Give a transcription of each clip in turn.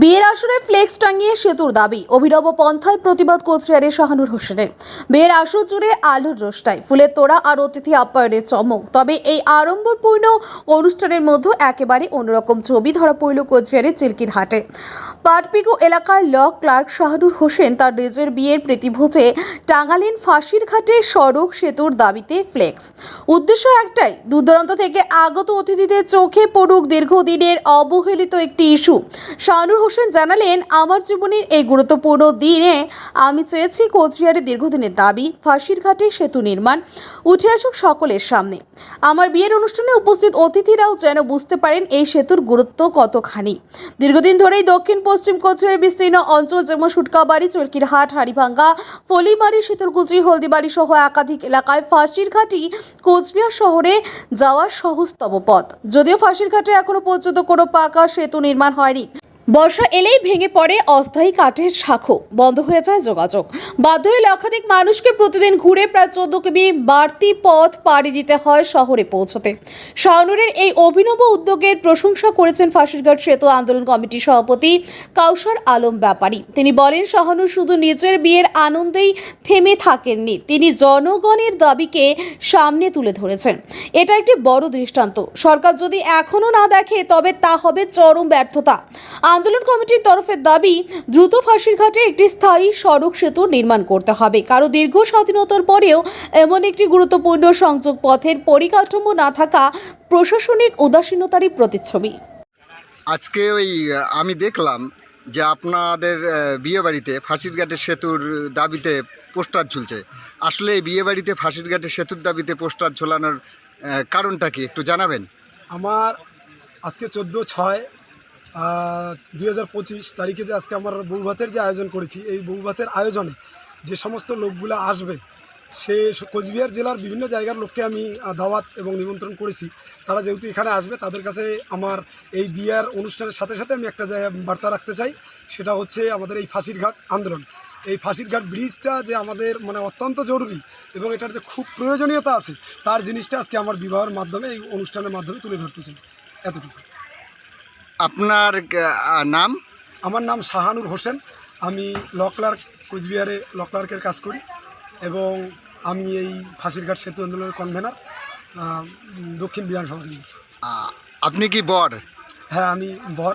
বিয়ের আসরে ফ্লেক্স টাঙিয়ে সেতুর দাবি। অভিনব পন্থায় প্রতিবাদ কোচবিহারের শাহানুর হোসেনের। বিয়ের আসর জুড়ে আলুর রোষ্টায় ফুলের তোড়া আর অতিথি আপ্যায়নের চমক। তবে এই আড়ম্বরপূর্ণ অনুষ্ঠানের মধ্যে একেবারে অন্যরকম ছবি ধরা পড়ল কোচবিহারের চিল্কির হাটে। পাটপিকো এলাকার ল ক্লার্ক শাহানুর হোসেন তার নিজের বিয়ের প্রীতিভোজে টাঙালেন ফাঁসির ঘাটে সড়ক সেতুর দাবিতে ফ্লেক্স। উদ্দেশ্য একটাই, দূরদূরান্ত থেকে আগত অতিথিদের চোখে পড়ুক দীর্ঘদিনের অবহেলিত একটি ইস্যু। শাহানুর হোসেন জানালেন, আমার জীবনের এই গুরুত্বপূর্ণ দিনে আমি চেয়েছি কোচবিহারের দীর্ঘদিনের দাবি, ফাঁসির ঘাটে সেতু নির্মাণ, উঠে আসুক সকলের সামনে। আমার বিয়ের অনুষ্ঠানে উপস্থিত অতিথিরাও যেন বুঝতে পারেন এই সেতুর গুরুত্ব কতখানি। দীর্ঘদিন ধরেই দক্ষিণ পশ্চিম কোচবিহারের বিস্তীর্ণ অঞ্চল যেমন সুটকাবাড়ি চরকির হাট হাড়িভাঙ্গা ফলিবাড়ি শীতলকুচি হলদিবাড়ি সহ একাধিক এলাকায় ফাঁসির ঘাটি কোচবিহার শহরে যাওয়ার সহজতম পথ। যদিও ফাঁসির ঘাটে এখনও পর্যন্ত কোনো পাকা সেতু নির্মাণ হয়নি বর্ষা এলেই ভেঙে পড়ে অস্থায়ী কাঠের শাখো। বন্ধ হয়ে যায় যোগাযোগ। বাধ্য হয়ে লক্ষাধিক মানুষকে প্রতিদিন ঘুরে প্রায় চোদ্দ কিমি বাড়তি পথ পাড়ি দিতে হয় শহরে পৌঁছতে। শাহনুরের এই অভিনব উদ্যোগের প্রশংসা করেছেন ফাঁসিরঘাট সেতু আন্দোলন কমিটির সভাপতি কাউসার আলম ব্যাপারী। তিনি বলেন, শাহনুর শুধু নিজের বিয়ের আনন্দেই থেমে থাকেননি, তিনি জনগণের দাবিকে সামনে তুলে ধরেছেন। এটা একটি বড় দৃষ্টান্ত। সরকার যদি এখনও না দেখে, তবে তা হবে চরম ব্যর্থতা। আন্দোলন কমিটির তরফে দাবি দ্রুত ফাঁসির ঘাটে একটি স্থায়ী সড়ক সেতু নির্মাণ করতে হবে। কারও দীর্ঘ স্বাধীনতার পরেও এমন একটি গুরুত্বপূর্ণ সংযোগ পথের পরিকাঠামো না থাকা প্রশাসনিক উদাসীনতারই প্রতিচ্ছবি। আজকে ওই আমি দেখলাম যে আপনাদের বিয়েবাড়িতে ফাঁসির ঘাটের সেতুর দাবিতে পোস্টার ঝুলছে। আসলে এই বিয়েবাড়িতে ফাঁসির ঘাটের সেতুর দাবিতে পোস্টার ঝোলানোর কারণটা কি একটু জানাবেন? আমার আজকে চোদ্দ ছয় দুই হাজার পঁচিশ তারিখে যে আজকে আমার বৌভাতের যে আয়োজন করেছি, এই বৌভাতের আয়োজনে যে সমস্ত লোকগুলো আসবে, সে কোচবিহার জেলার বিভিন্ন জায়গার লোককে আমি দাওয়াত এবং নিমন্ত্রণ করেছি। তারা যেহেতু এখানে আসবে, তাদের কাছে আমার এই বিয়ার অনুষ্ঠানের সাথে সাথে আমি একটা জায়গায় বার্তা রাখতে চাই। সেটা হচ্ছে আমাদের এই ফাঁসির ঘাট আন্দোলন। এই ফাঁসির ঘাট ব্রিজটা যে আমাদের মানে অত্যন্ত জরুরি এবং এটার যে খুব প্রয়োজনীয়তা আছে, তার জিনিসটা আজকে আমার বিবাহের মাধ্যমে, এই অনুষ্ঠানের মাধ্যমে তুলে ধরতে চাই। এতটুকু। আপনার নাম? আমার নাম শাহানুর হোসেন। আমি লকলার্ক কুচবিহারে লকলার্কের কাজ করি এবং আমি এই ফাঁসিরঘাট সেতু আন্দোলনের কনভেনার দক্ষিণ বিধানসভা আপনি কি বর? হ্যাঁ আমি বর।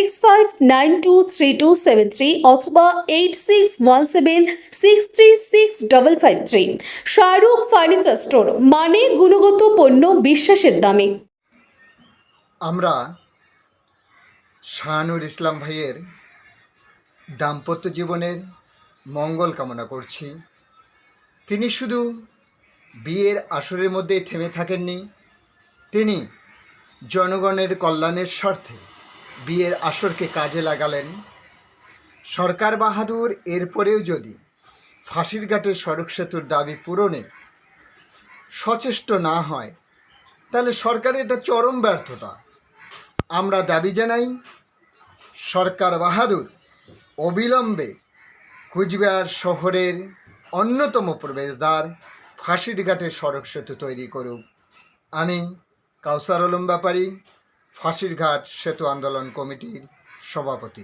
five nine two three two seven three অথবা eight six one seven six three six double five three Shahrukh furniture store মানে গুণগত পণ্য বিশ্বাসের দামে। আমরা শাহানুর ইসলাম ভাইয়ের দাম্পত্য জীবনের মঙ্গল কামনা করছি। তিনি শুধু বিয়ের আসরের মধ্যেই থেমে থাকেননি, তিনি জনগণের কল্যাণের স্বার্থে। বিয়ের আসরকে কাজে লাগালেন। সরকার বাহাদুর, এরপরেও যদি ফাঁসির ঘাটের সড়ক সেতুর দাবি পূরণে সচেষ্ট না হয়, তাহলে সরকারের এটা চরম ব্যর্থতা। আমরা দাবি জানাই, সরকার বাহাদুর অবিলম্বে কুচবিহার শহরের অন্যতম প্রবেশদ্বার ফাঁসির ঘাটে সড়ক সেতু তৈরি করুক। আমি কাউসার আলম ব্যাপারী ফাঁসির ঘাট সেতু আন্দোলন কমিটির সভাপতি।